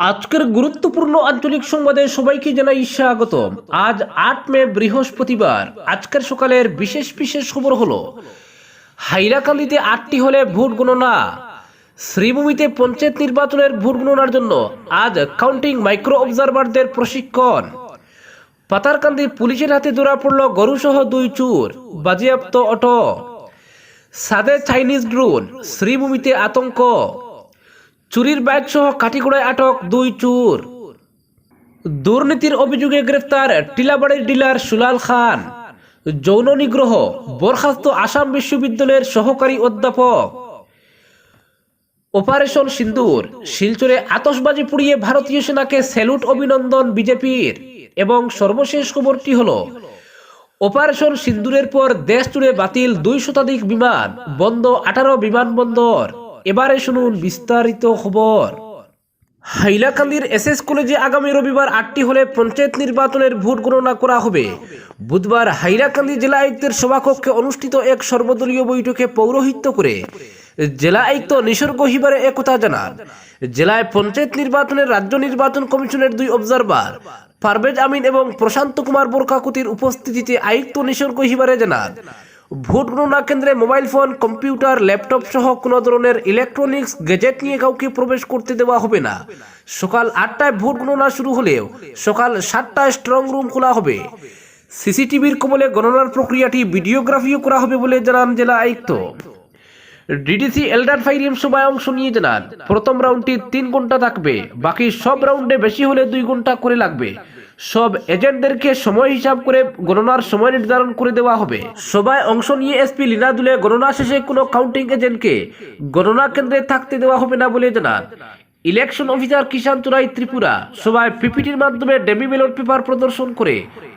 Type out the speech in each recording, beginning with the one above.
আজকের গুরুত্বপূর্ণ আঞ্চলিক সংবাদে সবাইকে জানাই স্বাগত আজ আট মে, বৃহস্পতিবার। আজকের সকালের বিশেষ বিশেষ খবর হলো হাইরাকান্দিতে আটটি হলে ভোট গণনা। শ্রীভূমিতে পঞ্চায়েত নির্বাচনের ভোট গণনার জন্য আজ কাউন্টিং মাইক্রো অবজারভারদের প্রশিক্ষণ। পাতারকান্দি পুলিশের হাতে ধরা পড়ল গরুসহ দুই চুর, বাজেয়াপ্ত অটো। সাদে চাইনিজ ড্রোন, শ্রীভূমিতে আতঙ্ক। চুরির ব্যাগ সহ কাঠিগোড়ায় আটক দুই চুর। দুর্নীতির অভিযোগে গ্রেফতার টিলাবাড়ির ডিলার সুলাল খান। যৌন নিগ্রহ বরখাস্ত আসাম বিশ্ববিদ্যালয়ের সহকারী অধ্যাপক। অপারেশন সিন্দুর, শিলচরে আতশবাজি পুড়িয়ে ভারতীয় সেনাকে স্যালুট অভিনন্দন বিজেপির। এবং সর্বশেষ খবরটি হল, অপারেশন সিন্দুরের পর দেশ জুড়ে বাতিল দুই শতাধিক বিমান, বন্ধ আঠারো বিমানবন্দর। এবারে শুনুন বিস্তারিত খবর। হাইলাকান্দির এসএস কলেজে আগামী রবিবার আটটি হলে পঞ্চায়েত নির্বাচনের ভোট গণনা করা হবে। বুধবার হাইলাকান্দি জেলা আয়ুক্তের সভাকক্ষে অনুষ্ঠিত এক সর্বদলীয় বৈঠকে পৌরোহিত্য করে জেলা আয়ুক্ত নিসর্গ হিবারে একথা জানান। জেলায় পঞ্চায়েত নির্বাচনের রাজ্য নির্বাচন কমিশনের দুই অবজারভার, পারভেজ আমিন এবং প্রশান্ত কুমার বোরকাকুতির উপস্থিতিতে আয়ুক্ত নিসর্গ হিবারে জানান। ভোট গণনা কেন্দ্রে মোবাইল ফোন, কম্পিউটার, ল্যাপটপ সহ কোনো ধরনের ইলেকট্রনিক্স গেজেট নিয়ে কাউকে প্রবেশ করতে দেওয়া হবে না। সকাল আটটায় ভোট গণনা শুরু হলেও সকাল সাতটায় স্ট্রং রুম খোলা হবে। সিসিটিভির কবলে গণনার প্রক্রিয়াটি ভিডিওগ্রাফিও করা হবে বলে জানান জেলা আয়ুক্ত। ডিডিসি এলডার ফাইরিম সভায় অংশ নিয়ে জানান, প্রথম রাউন্ডটি তিন ঘণ্টা থাকবে, বাকি সব রাউন্ডে বেশি হলে দুই ঘণ্টা করে লাগবে। সব এজেন্টদেরকে সময় হিসাব করে গণনার সময় নির্ধারণ করে দেওয়া হবে। সবাই অংশ নিয়ে এসপি লীনা দুলে গণনা শেষে কোনো কাউন্টিং এজেন্টকে গণনা কেন্দ্রে থাকতে দেওয়া হবে না বলে জানান। ইলেকশন অফিসার কিষান চুরাই ত্রিপুরা সবাই পিপিটির মাধ্যমে ডেমি ব্যালট পেপার প্রদর্শন করে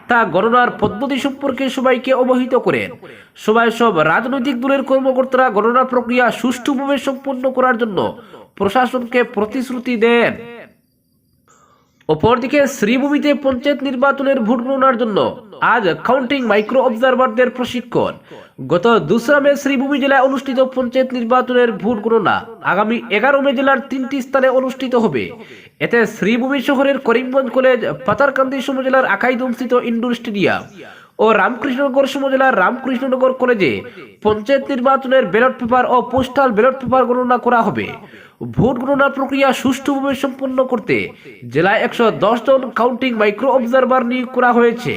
তা গণনার পদ্ধতি সম্পর্কে সবাইকে অবহিত করেন। সবাই সব রাজনৈতিক দলের কর্মকর্তারা গণনা প্রক্রিয়া সুষ্ঠুভাবে সম্পন্ন করার জন্য প্রশাসনকে প্রতিশ্রুতি দেন। অপরদিকে শ্রীভূমিতে পঞ্চায়েত নির্বাচনের ভোট গণনার জন্য আজ কাউন্টিং মাইক্রো অবজারভারদের প্রশিক্ষণ। গত দোসরা মে শ্রীভূমি জেলায় অনুষ্ঠিত পঞ্চায়েত নির্বাচনের ভোট গণনা আগামী এগারো মে জেলার তিনটি স্থানে অনুষ্ঠিত হবে। এতে শ্রীভূমি শহরের করিমগঞ্জ কলেজ, পাতারকান্দি সমজেলার আকাইদমস্থিত ইন্ডোর স্টেডিয়াম ও রামকৃষ্ণনগর সমজেলার রামকৃষ্ণনগর কলেজে পঞ্চায়েত নির্বাচনের ব্যালট পেপার ও পোস্টাল ব্যালট পেপার গণনা করা হবে। ভোট গণনা প্রক্রিয়া সুষ্ঠুভাবে সম্পন্ন করতে জেলায় একশো জন কাউন্টিং মাইক্রো অবজারভার নিয়োগ করা হয়েছে।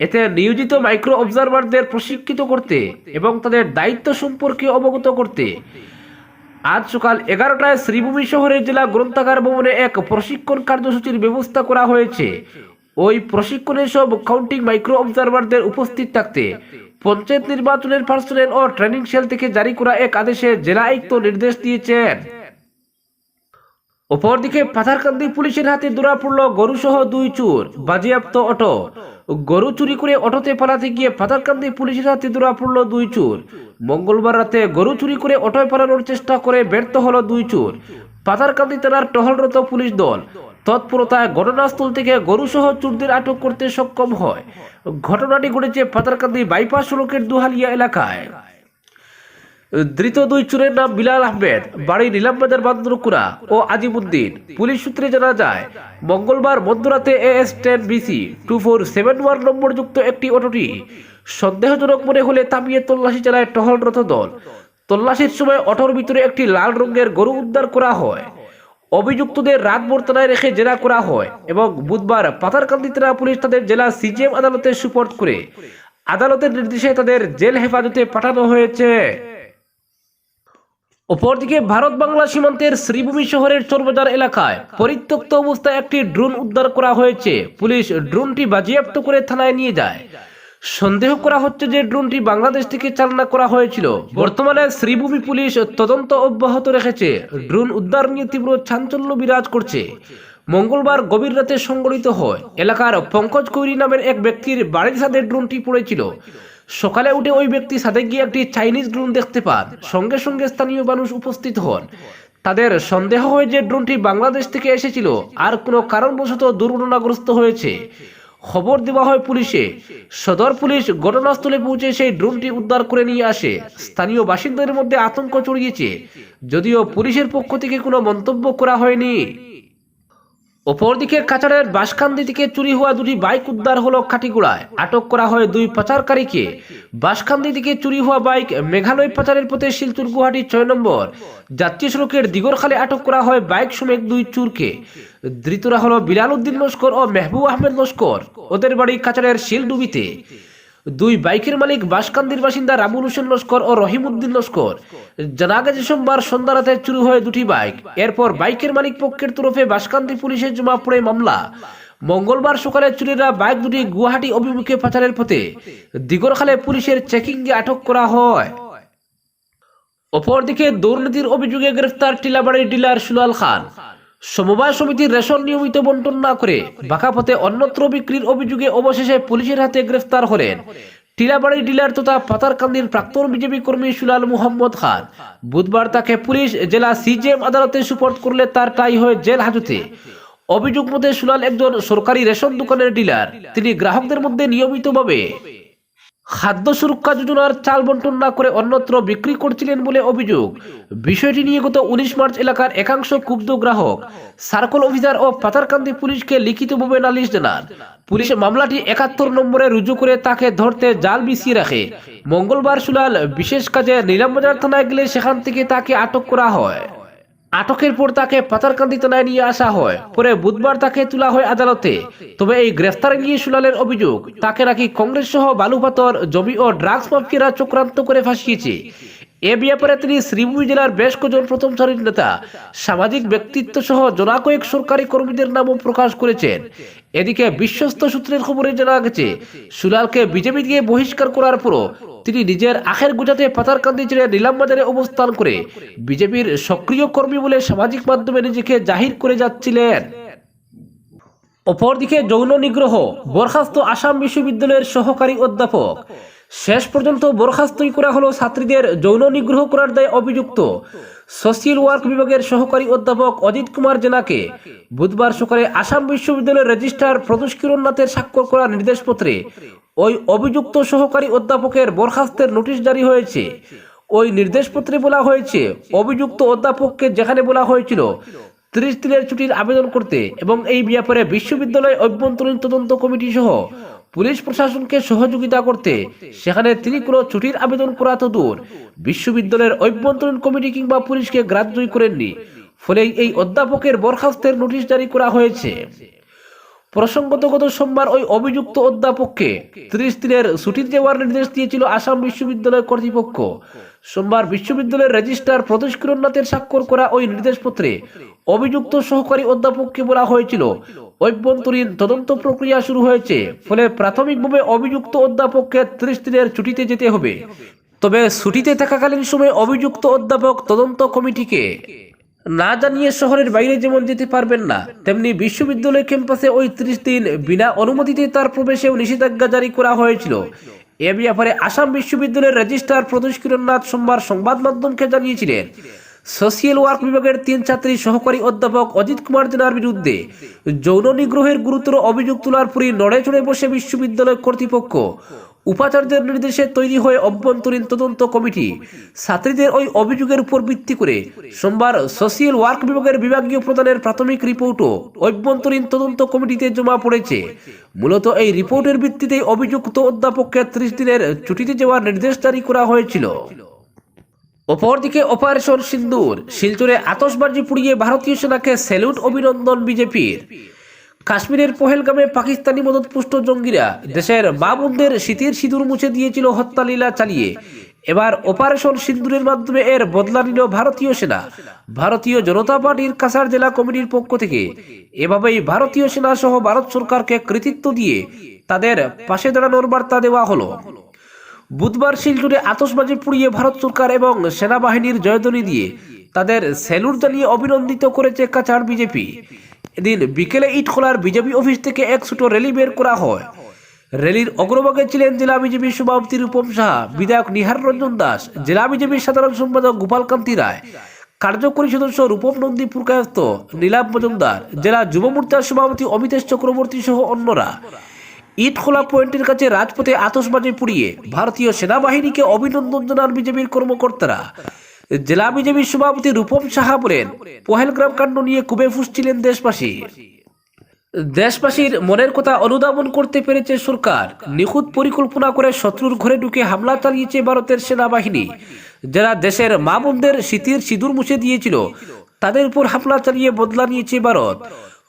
এতে নিয়োজিত মাইক্রো অবজারভারদের প্রশিক্ষিত করতে এবং তাদের দায়িত্ব সম্পর্কে অবগত করতে আজ সকাল এগারোটায় শ্রীভূমি শহরের জেলা গ্রন্থাগার ভবনে এক প্রশিক্ষণ কার্যসূচির ব্যবস্থা করা হয়েছে। ওই প্রশিক্ষণে সব কাউন্টিং মাইক্রো অবজারভারদের উপস্থিত থাকতে। পঞ্চায়েত নির্বাচনের পার্সোনেল ও ট্রেনিং সেল থেকে জারি করা এক আদেশে জেলা আয়ুক্ত নির্দেশ দিয়েছেন। অপরদিকে পাথারকান্দি পুলিশের হাতে ধরা পড়ল গরুসহ দুই চোর, বাজেয়াপ্ত অটো। গরু চুরি করে অটোতে পালাতে গিয়ে পাথারকান্দি পুলিশের হাতে ধরা পড়ল দুই চোর। মঙ্গলবার রাতে গরু চুরি করে অটোয় পালানোর চেষ্টা করে ব্যর্থ হলো দুই চোর। পাথারকান্দি থানার টহলরত পুলিশ দল। তৎপরতায় ঘটনাস্থল থেকে গরুসহ চোরদের আটক করতে সক্ষম হয়। ঘটনাটি ঘটেছে পাতারকান্দি বাইপাস সড়কের দুহালিয়া এলাকায়। ধৃত দুই চোরের নাম বিলাল আহমেদ, বাড়ি নিলামবাজার বান্দরকুড়া ও আজিমুদ্দিন। পুলিশ সূত্রে জানা যায়, মঙ্গলবার মধ্যরাতে AS ten BC two four seven one নম্বরযুক্ত একটি অটোটি সন্দেহজনক মনে হলে থামিয়ে তল্লাশি চালায় টহলরত দল। তল্লাশির সময় অটোর ভিতরে একটি লাল রঙের গরু উদ্ধার করা হয়। অভিযুক্তদের রাত বর্তনায় রেখে জেরা করা হয় এবং বুধবার পাথারকান্দি থানা পুলিশ তাদের জেলা সিজিএম আদালতে সুপোর্ট করে আদালতের নির্দেশে তাদের জেল হেফাজতে পাঠানো হয়েছে। অপরদিকে ভারত বাংলা সীমান্তের শ্রীভূমি শহরের চোরবাজার এলাকায় পরিত্যক্ত অবস্থায় একটি ড্রোন উদ্ধার করা হয়েছে। পুলিশ ড্রোনটি বাজেয়াপ্ত করে থানায় নিয়ে যায়। সন্দেহ করা হচ্ছে যে ড্রোনটি বাংলাদেশ থেকে চালনা করা হয়েছিল। বর্তমানে শ্রীভূমি পুলিশ তদন্ত অব্যাহত রেখেছে। ড্রোন উদ্ধার নিয়ে তীব্র চাঞ্চল্য বিরাজ করছে। মঙ্গলবার গভীর রাতে সংগঠিত হয়। এলাকার পঙ্কজ কৈরি নামের এক ব্যক্তির বাড়ির সাথে ড্রোনটি পড়েছিল। সকালে উঠে ওই ব্যক্তি সাথে গিয়ে একটি চাইনিজ ড্রোন দেখতে পান। সঙ্গে সঙ্গে স্থানীয় মানুষ উপস্থিত হন। তাদের সন্দেহ হয় যে ড্রোনটি বাংলাদেশ থেকে এসেছিল। আর কোনো কারণবশত দুর্ঘটনাগ্রস্ত হয়েছে। খবর দেওয়া হয় পুলিশে। সদর পুলিশ ঘটনাস্থলে পৌঁছে সেই ড্রোনটি উদ্ধার করে নিয়ে আসে। স্থানীয় বাসিন্দাদের মধ্যে আতঙ্ক ছড়িয়েছে। যদিও পুলিশের পক্ষ থেকে কোনো মন্তব্য করা হয়নি। অপরদিকে কাছাড়ের বাসকান্দি থেকে চুরি হওয়া দুটি বাইক উদ্ধার হলো খাটিগুড়ায় আটক করা হয় দুই পাচারকারীকে। বাসকান্দি থেকে চুরি হওয়া বাইক মেঘালয় পাচারের পথে শিলচুর গুয়াহাটি ছয় নম্বর। জাতীয় সড়কের দিগরখালে আটক করা হয় বাইক সমেত দুই চুরকে। ধৃতরা হলো বিলাল উদ্দিন লস্কর ও মেহবুব আহমেদ লস্কর। ওদের বাড়ি কাচারের শিলডুবিতে। দুই বাইকের মালিক বাসকান্দির বাসিন্দা রাবুল হোসেন লস্কর ও রহিম উদ্দিন লস্কর। জানা গেছে সোমবার সন্ধ্যা রাতে চুরি হয় দুটি বাইক। এরপর বাইকের মালিক পক্ষের তরফে বাসকান্দি পুলিশের জমা পড়ে মামলা। মঙ্গলবার সকালে চুরিরা বাইক দুটি গুয়াহাটি অভিমুখে পাচারের পথে। দিগরখালে পুলিশের চেকিংয়ে আটক করা হয়। অপরদিকে দুর্নীতির অভিযোগে গ্রেফতার টিলাবাড়ির ডিলার সুলাল খান। সমবায় সমিতির রেশন নিয়মিত বন্টন না করে বাঁকা পথে অন্যত্র বিক্রির অভিযোগে অবশেষে পুলিশের হাতে গ্রেফতার হলেন। টিলাবাড়ি ডিলার তথা পাতারকান্দির প্রাক্তন বিজেপি কর্মী সুলাল মুহাম্মদ খান। বুধবার তাকে পুলিশ, জেলা সিজিএম আদালতে সুপর্দ করলে তার টাই হয়ে জেল হাজতে। অভিযোগ মতে সুলাল একজন সরকারি রেশন দোকানের ডিলার। তিনি গ্রাহকদের মধ্যে নিয়মিতভাবে খাদ্য সুরক্ষা যোজনার চাল বন্টন না করে অন্যত্র বিক্রি করছিলেন বলে অভিযোগ। বিষয়টি নিয়ে গত উনিশ মার্চ এলাকার একাংশ ক্ষুব্ধ গ্রাহক। সার্কল অফিসার ও পাতারকান্দি পুলিশকে লিখিতভাবে নালিশ জানান। পুলিশ মামলাটি একাত্তর নম্বরে রুজু করে তাকে ধরতে জাল বিছিয়ে রাখে। মঙ্গলবার সুলাল বিশেষ কাজে নিলামবাজার থানায় গেলে সেখান থেকে তাকে আটক করা হয়। আটকের পর তাকে পাতারকান্দি থানায় নিয়ে আসা হয়। পরে বুধবার তাকে তোলা হয় আদালতে। তবে এই গ্রেফতার নিয়ে শুনালের অভিযোগ, তাকে নাকি কংগ্রেস সহ বালুপাতর জমি ও ড্রাগস মাফিয়ারা চক্রান্ত করে ফাঁসিয়েছে। এ ব্যাপারে তিনি শ্রীভূমি জেলার বেশ কজন প্রথম সারির নেতা, সামাজিক ব্যক্তিত্ব সহ জনা কয়েক সরকারি কর্মীদের নামও প্রকাশ করেছেন। এদিকে বিশ্বস্ত সূত্রের খবরে জানা গেছে, সুলালকে বিজেপি দিয়ে বহিষ্কার করার পরও তিনি নিজের আখের গুজাতে পাতারকান্দি ছেড়ে নিলামবাজারে অবস্থান করে বিজেপির সক্রিয় কর্মী বলে সামাজিক মাধ্যমে নিজেকে জাহির করে যাচ্ছিলেন। অপরদিকে যৌন নিগ্রহ, বরখাস্ত আসাম বিশ্ববিদ্যালয়ের সহকারী অধ্যাপক শেষ পর্যন্ত বরখাস্তই করা হলো ছাত্রীদের যৌন নিগ্রহ করার দায়ে অভিযুক্ত। সোশিয়াল ওয়ার্ক বিভাগের সহকারী অধ্যাপক অজিত কুমার জেনাকে বুধবার সকালে আসাম বিশ্ববিদ্যালয়ের রেজিস্ট্রার প্রদোষ কিরণ নাথের স্বাক্ষর করা নির্দেশপত্রে ওই অভিযুক্ত সহকারী অধ্যাপকের বরখাস্তের নোটিশ জারি হয়েছে। ওই নির্দেশপত্রে বলা হয়েছে, অভিযুক্ত অধ্যাপককে যেখানে বলা হয়েছিল, ত্রিশ দিনের ছুটির আবেদন করতে এবং এই ব্যাপারে বিশ্ববিদ্যালয় অভ্যন্তরীণ তদন্ত কমিটি সহ পুলিশ প্রশাসনকে সহযোগিতা করতে সেখানে তিনি কোনো ছুটির আবেদন করা তো দূর। বিশ্ববিদ্যালয়ের অভ্যন্তরীণ কমিটি কিংবা পুলিশকে গ্রাহ্যই করেননি। ফলে এই অধ্যাপকের বরখাস্তের নোটিশ জারি করা হয়েছে। প্রসঙ্গত গত সোমবার ওই অভিযুক্ত অধ্যাপককে ত্রিশ দিনের ছুটি দেওয়ার নির্দেশ দিয়েছিল আসাম বিশ্ববিদ্যালয় কর্তৃপক্ষ। সোমবার বিশ্ববিদ্যালয়ের রেজিস্ট্রার প্রদেশ কিরণনাথের স্বাক্ষর করা ওই নির্দেশপত্রে অভিযুক্ত সহকারী অধ্যাপককে বলা হয়েছিল, অভ্যন্তরীণ তদন্ত প্রক্রিয়া শুরু হয়েছে, ফলে প্রাথমিকভাবে অভিযুক্ত অধ্যাপককে ত্রিশ দিনের ছুটিতে যেতে হবে। তবে ছুটিতে থাকাকালীন সময় অভিযুক্ত অধ্যাপক তদন্ত কমিটিকে না জানিয়ে শহরের বাইরে যেমন যেতে পারবেন না। তেমনি বিশ্ববিদ্যালয় ক্যাম্পাসে ওই ত্রিশ দিন বিনা অনুমতিতে তার প্রবেশেও নিষেধাজ্ঞা জারি করা হয়েছিল। এ ব্যাপারে আসাম বিশ্ববিদ্যালয়ের রেজিস্ট্রার প্রদোষ কিরণনাথ সোমবার সংবাদ মাধ্যমকে জানিয়েছিলেন, সোশিয়াল ওয়ার্ক বিভাগের তিন ছাত্রী সহকারী অধ্যাপক অজিত কুমার জেনার বিরুদ্ধে যৌন নিগ্রহের গুরুতর অভিযোগ তোলার পরই নড়ে চড়ে বসে বিশ্ববিদ্যালয় কর্তৃপক্ষ উপাচার্যের নির্দেশে তৈরি হয়ে অভ্যন্তরীণ তদন্ত কমিটি। ছাত্রীদের ওই অভিযোগের উপর ভিত্তি করে সোমবার সোশিয়াল ওয়ার্ক বিভাগের বিভাগীয় প্রধানের প্রাথমিক রিপোর্টও অভ্যন্তরীণ তদন্ত কমিটিতে জমা পড়েছে। মূলত এই রিপোর্টের ভিত্তিতে অভিযুক্ত অধ্যাপককে ত্রিশ দিনের ছুটিতে যাওয়ার নির্দেশ জারি করা হয়েছিল। অপরদিকে অপারেশন সিন্দুর, শিলচরে আতসবাজি পুড়িয়ে ভারতীয় সেনাকে স্যালুট অভিনন্দন বিজেপির। কাশ্মীরের পহেলগামে পাকিস্তানি মদতপুষ্ট জঙ্গিরা দেশের মা বোনদের শীতের সিঁদুর মুছে দিয়েছিল হত্যালীলা চালিয়ে। এবার অপারেশন সিন্দুরের মাধ্যমে এর বদলা নিল ভারতীয় সেনা। ভারতীয় জনতা পার্টির কাছাড় জেলা কমিটির পক্ষ থেকে এভাবেই ভারতীয় সেনা সহ ভারত সরকারকে কৃতিত্ব দিয়ে তাদের পাশে দাঁড়ানোর বার্তা দেওয়া হলো। বুধবার শিলচরে আতসবাজি পুড়িয়ে ভারত সরকার এবং সেনাবাহিনীর জয়ধ্বনি দিয়ে তাদের স্যালুট জানিয়ে অভিনন্দিত করেছে কাছাড় বিজেপি। এদিন বিকেলে ইটখোলার বিজেপি অফিস থেকে এক ছোটো র্যালি বের করা হয়। র্যালির অগ্রভাগে ছিলেন জেলা বিজেপির সভাপতি রূপম সাহা, বিধায়ক নিহার রঞ্জন দাস, জেলা বিজেপির সাধারণ সম্পাদক গোপালকান্তি রায়, কার্যকরী সদস্য রূপম নন্দী পুরকায়স্ত নীলাভ মজুমদার, জেলা যুব মোর্চার সভাপতি অমিতেশ চক্রবর্তী সহ অন্যরা। ইটখোলা পয়েন্টের কাছে রাজপথে আতসবাজি পুড়িয়ে ভারতীয় সেনাবাহিনীকে অভিনন্দন জানান বিজেপির কর্মকর্তারা। জেলা বিজেপির সভাপতি রূপম সাহা বলেন, পহেলগ্রাম কাণ্ড নিয়ে খুবই ফুসছিলেন দেশবাসী। দেশবাসীর মনের কথা অনুধাবন করতে পেরেছে সরকার। নিখুঁত পরিকল্পনা করে শত্রুর ঘরে ঢুকে হামলা চালিয়েছে ভারতের সেনাবাহিনী। যারা দেশের মা বোনদের শীতের সিঁদুর মুছে দিয়েছিল, তাদের উপর হামলা চালিয়ে বদলা নিয়েছে ভারত।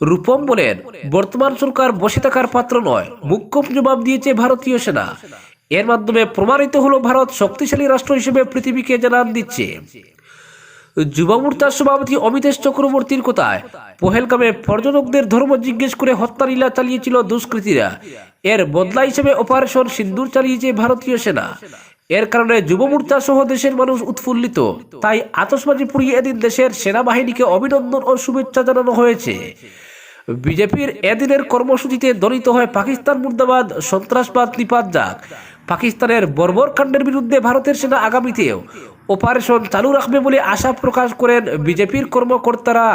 রূপম বলেন, বর্তমান সরকার বসে থাকার পাত্র নয় মুখ্য জবাব দিয়েছে ভারতীয় সেনা। এর মাধ্যমে প্রমাণিত হলো ভারত শক্তিশালী রাষ্ট্র হিসেবে পৃথিবীকে জানান দিচ্ছে। যুব মোর্চার সভাপতি অমিতেশ চক্রবর্তীর কথায় পহেলগামে পর্যটকদের ধর্ম জিজ্ঞেস করে হত্যালীলা চালিয়েছিল দুষ্কৃতীরা। এর বদলা হিসেবে অপারেশন সিন্দুর চালিয়েছে ভারতীয় সেনা। এর কারণে যুব মোর্চা সহ দেশের মানুষ উৎফুল্লিত। তাই আতসবাজি পুড়িয়ে এদিন দেশের সেনাবাহিনীকে অভিনন্দন ও শুভেচ্ছা জানানো হয়েছে। বিজেপির এদিনের কর্মসূচিতে দলিত হয় পাকিস্তান মুর্দাবাদ, সন্ত্রাসবাদ, নিপাত যাক পাকিস্তানের বর্বর কাণ্ডের বিরুদ্ধে ভারতের সেনা আগামীতেও অপারেশন চালু রাখবে বলে আশা প্রকাশ করেন বিজেপির কর্মকর্তারা।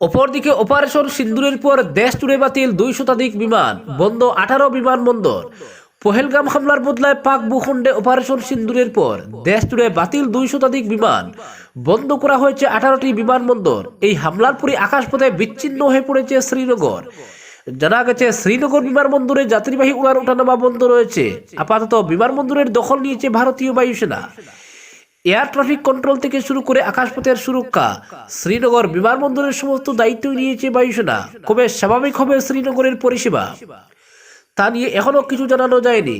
অপরদিকে অপারেশন সিন্দুরের পর দেশ জুড়ে বাতিল দুই শতাধিক বিমান, বন্ধ আঠারো বিমানবন্দর। পহেলগাম হামলার বদলায় পাক ভূখণ্ডে অপারেশন সিন্দুরের পর দেশ জুড়ে বাতিল দুই শতাধিক বিমান, বন্ধ করা হয়েছে আঠারোটি বিমানবন্দর। এই হামলার পরে আকাশপথে বিচ্ছিন্ন হয়ে পড়েছে শ্রীনগর। জানা গেছে, শ্রীনগর বিমানবন্দরে যাত্রীবাহী উড়ান ওঠানামা বন্ধ রয়েছে। আপাতত বিমানবন্দরের দখল নিয়েছে ভারতীয় বায়ুসেনা। এয়ার ট্রাফিক কন্ট্রোল থেকে শুরু করে আকাশপথের সুরক্ষা, শ্রীনগর বিমানবন্দরের সমস্ত দায়িত্ব নিয়েছে বায়ুসেনা। কবে স্বাভাবিক হবে শ্রীনগরের পরিষেবা? তা নিয়ে এখনও কিছু জানানো যায়নি।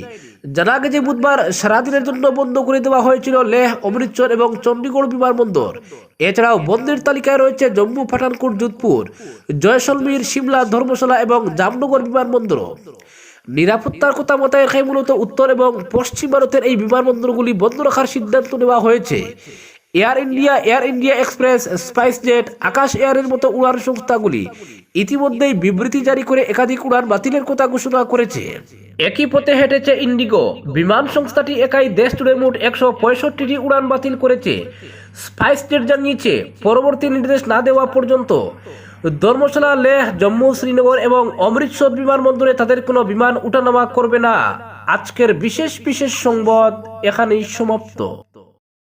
জানা গেছে বুধবার সারাদিনের জন্য বন্ধ করে দেওয়া হয়েছিল লেহ, অমৃতসর এবং চণ্ডীগড় বিমানবন্দর। এছাড়াও বন্ধের তালিকায় রয়েছে জম্মু, পাঠানকোট, যোধপুর, জয়সলমীর সিমলা ধর্মশালা এবং জামনগর বিমানবন্দর। নিরাপত্তার কথা মতায় রেখে মূলত উত্তর এবং পশ্চিম ভারতের এই বিমানবন্দরগুলি বন্ধ রাখার সিদ্ধান্ত নেওয়া হয়েছে। Air India Air India Express SpiceJet Akasa এয়ারের মতো উড়ান সংস্থাগুলি ইতিমধ্যেই বিবৃতি জারি করে একাধিক উড়ান বাতিলের কথা ঘোষণা করেছে। একই পথে হেঁটেছে ইন্ডিগো বিমান সংস্থাটি একাই দেশ জুড়ে মোট একশো পঁয়ষট্টিটি উড়ান বাতিল করেছে। স্পাইস জেট জানিয়েছে, পরবর্তী নির্দেশ না দেওয়া পর্যন্ত ধর্মশালা, লেহ, জম্মু, শ্রীনগর এবং অমৃতসর বিমানবন্দরে তাদের কোনো বিমান উঠানামা করবে না। আজকের বিশেষ বিশেষ সংবাদ এখানেই সমাপ্ত।